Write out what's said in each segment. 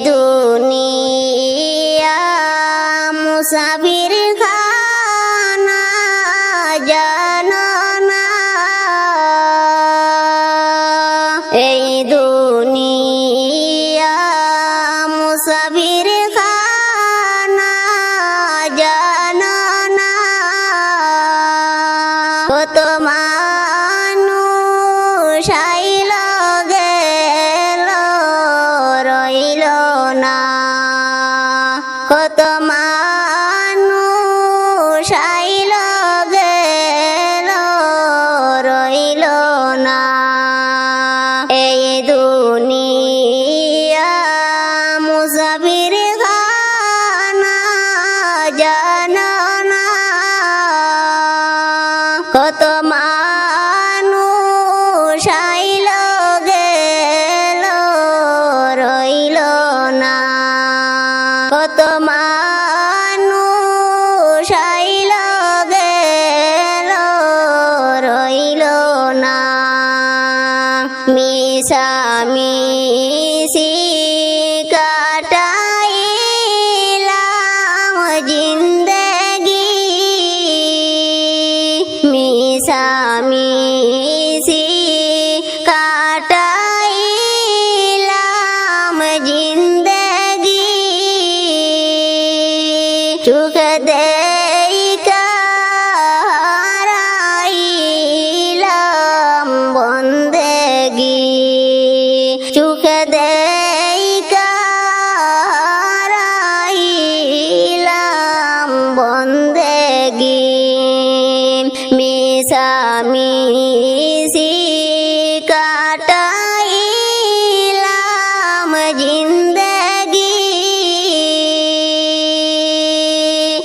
itu কত মানুষ স্বামী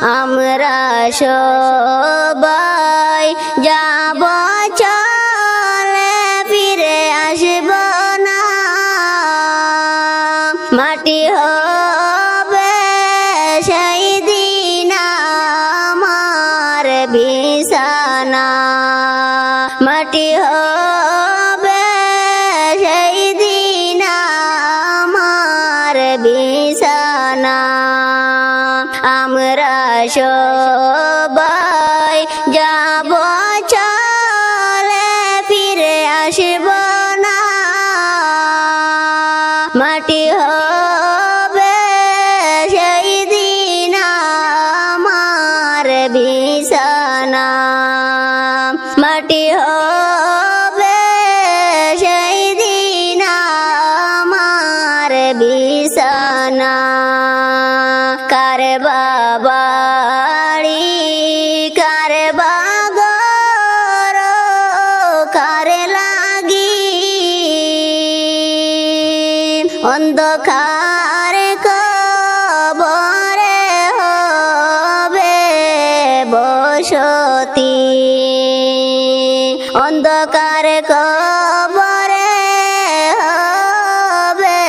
আমরা সবাই যাব চলে, ফিরে আসব না। মাটি হবে সেই দিন আমার বিছানা। মাটি হবে সেই দিন আমার বিছানা। আমরা সবাই যাব, চলে ফিরে আসব না। মাটি হবে সেই দিন আমার বিছানা। মাটি হবে সেই দিন আমার বিছানা। বাবাড়ি কার বাগর কার লাগি? অন্ধকার কবরে হবে বসতি। অন্ধকার কবরে হবে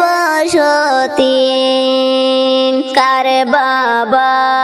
বসতি। কার